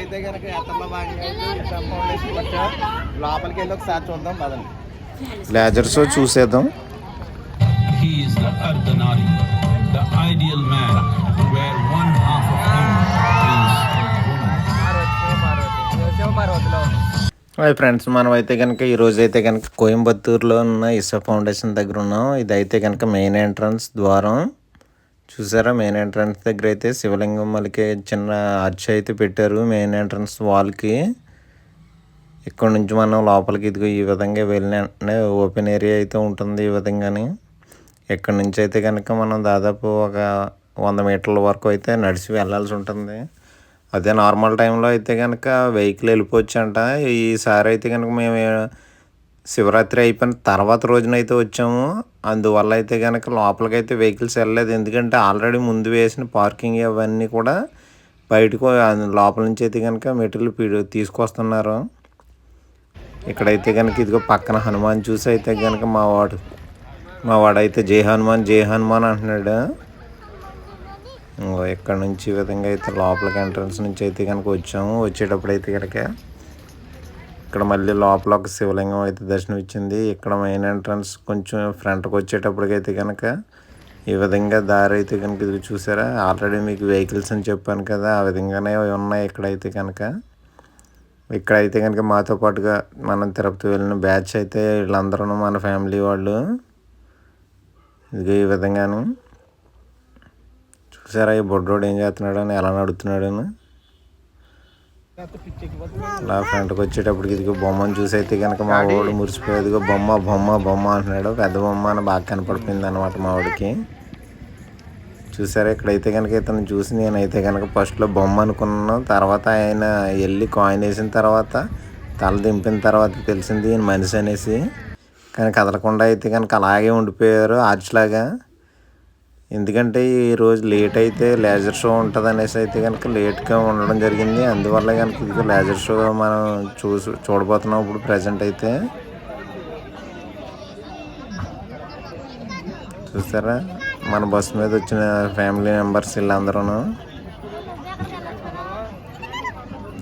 అయితే కనుక యాత్రలో భాగంగా వచ్చాం లోపలికి వెళ్ళి ఒకసారి చూద్దాం పదండి. లేజర్ షో చూసేద్దాం. He is the Ardhanari, the ideal man, where one half of him is woman. Hi friends మనం అయితే కనుక ఈ రోజు అయితే కనుక కోయంబత్తూరులో ఉన్న ఇసా ఫౌండేషన్ దగ్గర ఉన్నాం. ఇది అయితే కనుక మెయిన్ ఎంట్రన్స్ ద్వారం. చూసారా? మెయిన్ ఎంట్రన్స్ దగ్గర అయితే శివలింగం మళ్ళీ చిన్న ఆర్చ్ అయితే పెట్టారు మెయిన్ ఎంట్రన్స్ వాల్కి ఇక్కడ నుంచి మనం లోపలికి ఇదిగో ఈ విధంగా వెళ్ళిన వెంటనే ఓపెన్ ఏరియా అయితే ఉంటుంది ఈ విధంగాని. ఇక్కడ నుంచి అయితే కనుక మనం దాదాపు ఒక వంద మీటర్ల వరకు అయితే నడిచి వెళ్ళాల్సి ఉంటుంది. అదే నార్మల్ టైంలో అయితే కనుక వెహికల్ వెళ్ళిపోవచ్చు అంట ఈసారి అయితే కనుక మేము శివరాత్రి అయిపోయిన తర్వాత రోజున అయితే వచ్చాము. అందువల్ల అయితే కనుక లోపలికైతే అయితే వెహికల్స్ వెళ్ళలేదు. ఎందుకంటే ఆల్రెడీ ముందు వేసిన పార్కింగ్ అవన్నీ కూడా బయటకు లోపల నుంచి అయితే కనుక మెటీరియల్ పీ- తీసుకొస్తున్నారు. ఇక్కడైతే కనుక ఇదిగో పక్కన హనుమాన్ చూసి అయితే కనుక మా వాడు మా వాడైతే జై హనుమాన్ జై హనుమాన్ అంటున్నాడు. ఇక్కడ నుంచి ఈ విధంగా అయితే లోపలికి ఎంట్రన్స్ నుంచి అయితే కనుక వచ్చాము. వచ్చేటప్పుడు అయితే కనుక ఇక్కడ మళ్ళీ లోపల ఒక శివలింగం అయితే దర్శనం ఇచ్చింది ఇక్కడ మెయిన్ ఎంట్రన్స్ కొంచెం ఫ్రంట్కి వచ్చేటప్పటికైతే కనుక ఈ విధంగా దారి అయితే కనుక ఇది చూసారా? ఆల్రెడీ మీకు వెహికల్స్ అని చెప్పాను కదా ఆ విధంగానే ఉన్నాయి ఇక్కడైతే కనుక ఇక్కడైతే కనుక మాతో పాటుగా మనం తిరుపతి వెళ్ళిన బ్యాచ్ అయితే వీళ్ళందరూ మన ఫ్యామిలీ వాళ్ళు. ఇది ఈ విధంగాను. చూసారా ఈ బొడ్రోడు ఏం చేస్తున్నాడని అని ఎలా నడుతున్నాడని. అని అలా ఫ్రంట్కి వచ్చేటప్పటికి ఇదిగో బొమ్మను చూసి అయితే కనుక మా వాడు మురిసిపోయేదిగో బొమ్మ బొమ్మ బొమ్మ అంటున్నాడు. పెద్ద బొమ్మ అని బాగా కనపడిపోయింది అనమాట మా వాడికి. చూసారా? ఇక్కడైతే కనుక ఇతను చూసి నేనైతే కనుక ఫస్ట్లో బొమ్మ అనుకున్నాను. తర్వాత ఆయన వెళ్ళి కాయిన్ వేసిన తర్వాత తల దింపిన తర్వాత తెలిసింది ఈయన మనిషి అనేసి. కానీ కదలకుండా అయితే కనుక అలాగే ఉండిపోయారు ఆర్చ్లాగా. ఎందుకంటే ఈ రోజు లేట్ అయితే లేజర్ షో ఉంటుంది అనేసి అయితే కనుక లేట్గా ఉండడం జరిగింది. అందువల్ల కనుక ఇది లేజర్ షో మనం చూసి చూడబోతున్నాం ఇప్పుడు ప్రజెంట్ అయితే. చూసారా మన బస్సు మీద వచ్చిన ఫ్యామిలీ మెంబర్స్ వీళ్ళందరూ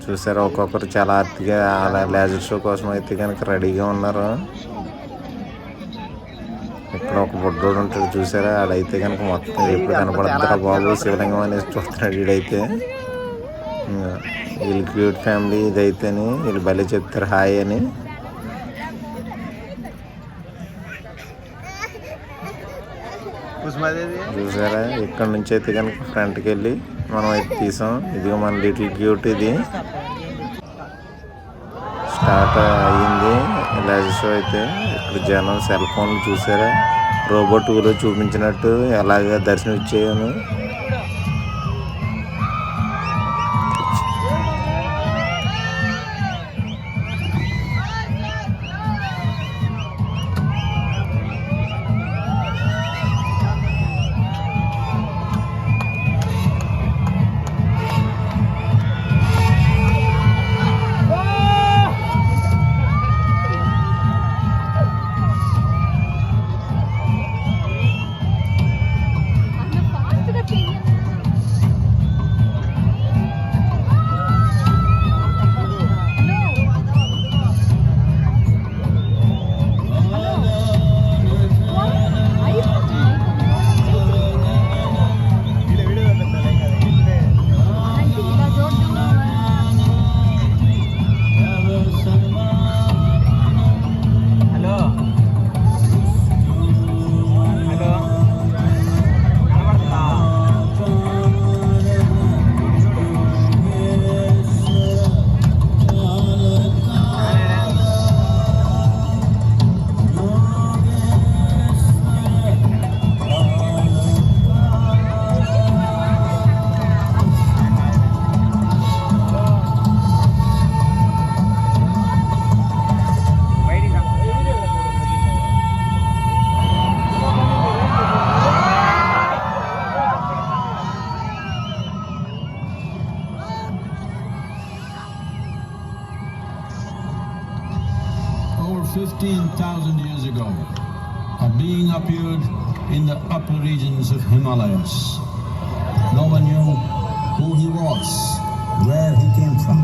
చూసారా? ఒక్కొక్కరు చాలా ఆర్తిగా అలా లేజర్ షో కోసం అయితే కనుక రెడీగా ఉన్నారు. ఇక్కడ ఒక బుడ్డోడు ఉంటాడు చూసారా? ఆడైతే కనుక మొత్తం ఎప్పుడు కనపడతా బాబు? శివలింగం అనేసి చూస్తున్నాడు వీడైతే వీళ్ళు క్యూట్ ఫ్యామిలీ ఇదైతేని వీళ్ళు భలే చెప్తారు హాయ్ అని. చూసారా? ఇక్కడ నుంచి అయితే కనుక ఫ్రంట్కి వెళ్ళి మనం అయితే తీసాం. ఇదిగో మన లిటిల్ క్యూట్ ఇది. స్టార్ట్ అయ్యింది. లేజర్ షో అయితే. ఇక్కడ జనం సెల్ ఫోన్ చూసారా? రోబోట్ టూలో చూపించినట్టు ఎలాగ దర్శనం ఇచ్చేయను. where he came from.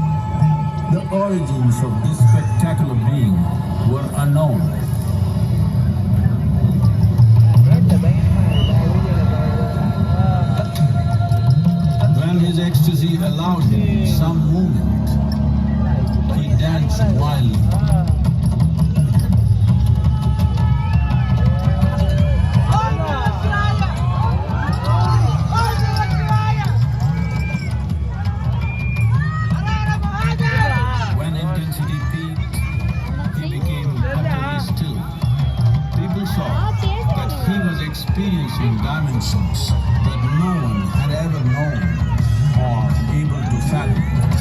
The origins of this spectacular being were unknown experiencing dimensions that no one had ever known or able to fathom.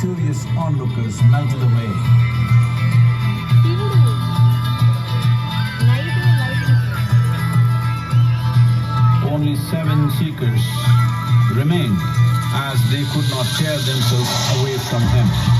Curious onlookers melted away. Only seven seekers remained as they could not tear themselves away from him.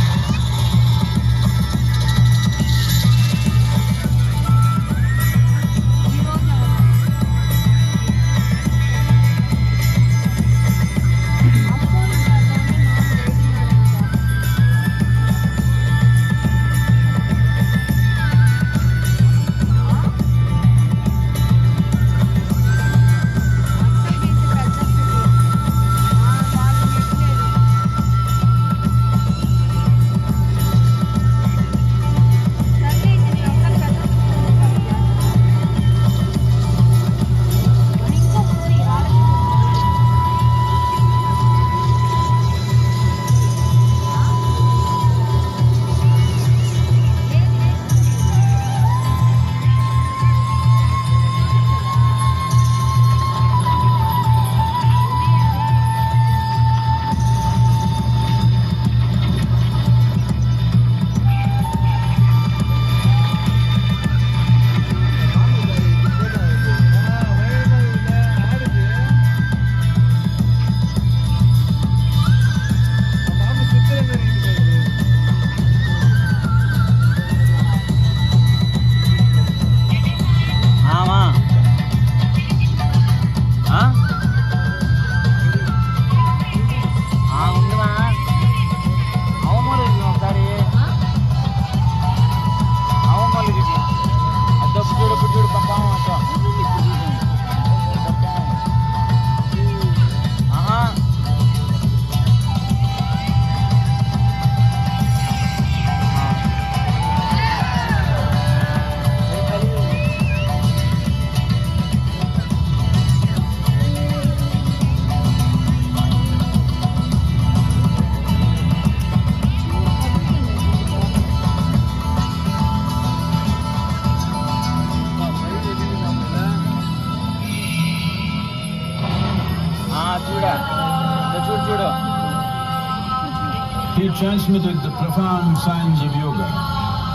Transmitted the profound science of yoga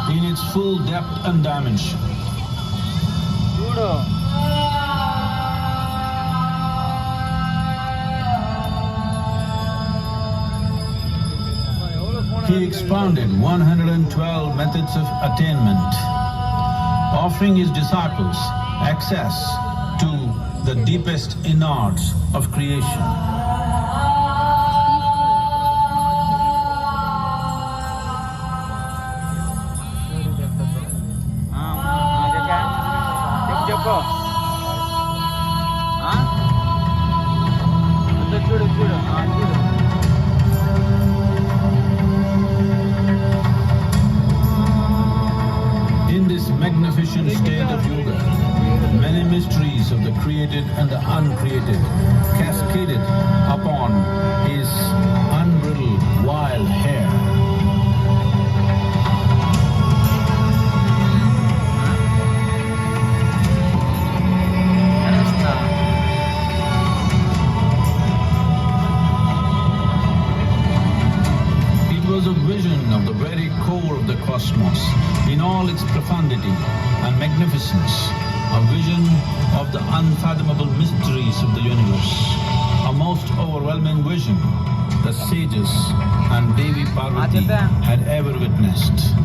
in its full depth and dimension. చూడు He expounded 112 methods of attainment, offering his disciples access to the deepest innards of creation. చెప్పు చెప్పు ఆ? ఇదో చూడు చూడు ఆ, చూడు In this magnificent state of yoga, many mysteries created and the uncreated cascaded upon his unbridled wild hair. Its profundity and magnificence. A vision of the unfathomable mysteries of the universe. A most overwhelming vision the sages and Devi Parvati had ever witnessed.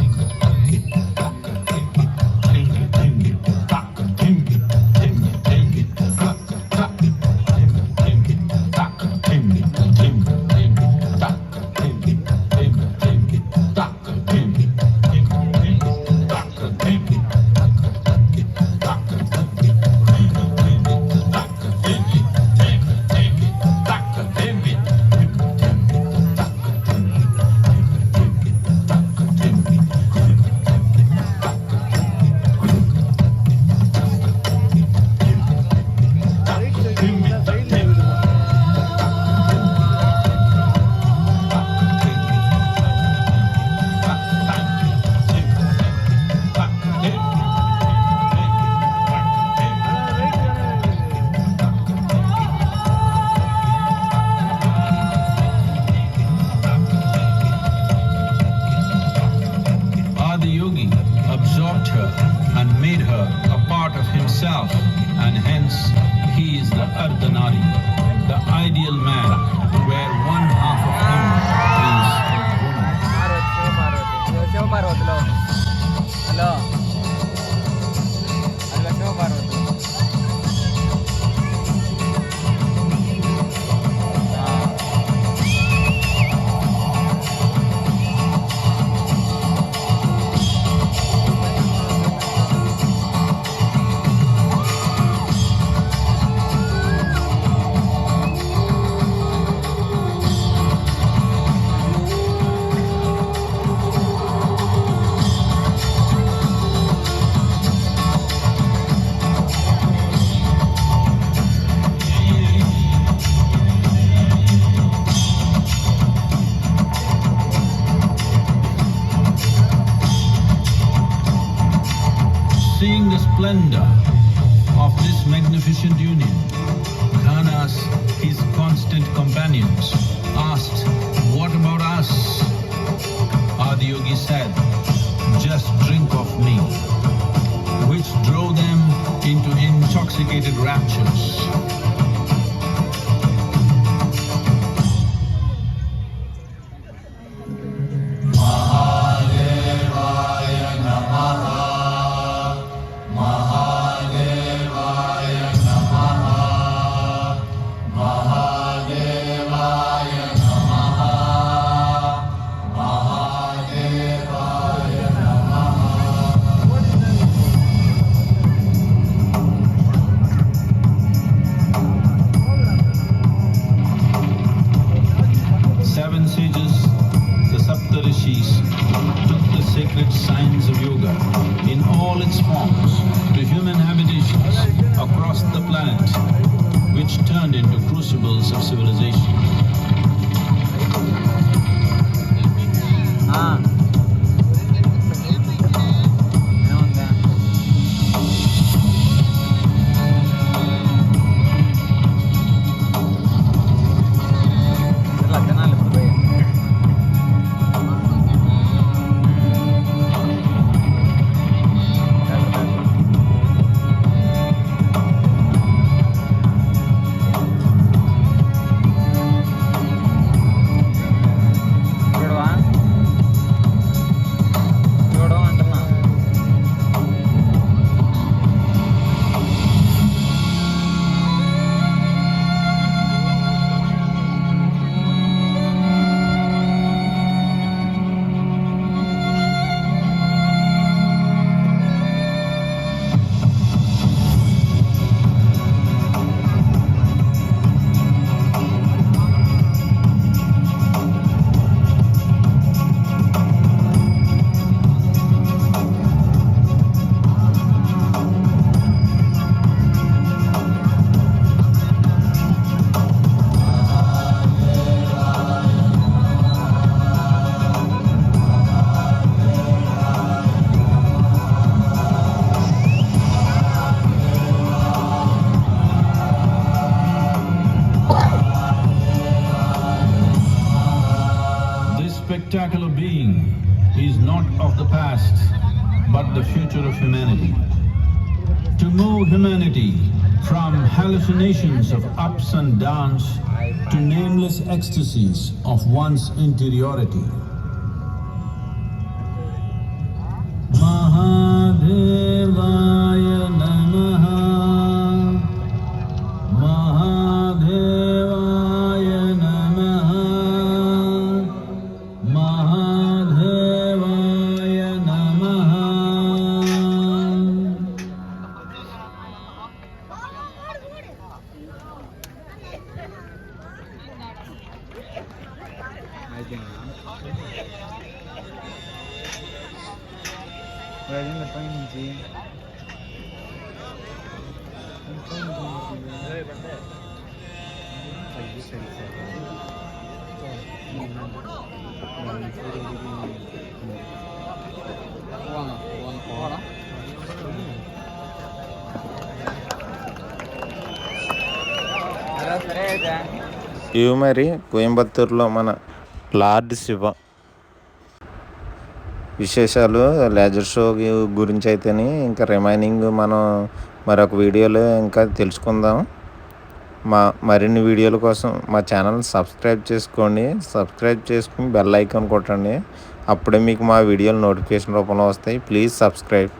Of this magnificent union, Ghanas, his constant companions, asked, What about us? Adiyogi said, Just drink of me, which drove them into intoxicated raptures. All its forms to human habitations across the planet, which turned into crucibles of civilization. Spectacular being is not of the past, but the future of humanity. To move humanity from hallucinations of ups and downs to nameless ecstasies of one's interiority. ఇవి మరి కోయంబత్తూరులో మన lord Shiva. విశేషాలు laser show గురించి అయితేనే ఇంకా remaining మనం మరొక వీడియోలో ఇంకా తెలుసుకుందాం. మా మరిన్ని వీడియోల కోసం మా ఛానల్ సబ్స్క్రైబ్ చేసుకోండి. సబ్స్క్రైబ్ చేసుకుని బెల్ ఐకాన్ కొట్టండి. అప్పుడే మీకు మా వీడియోలు నోటిఫికేషన్ రూపంలో వస్తాయి. Please subscribe.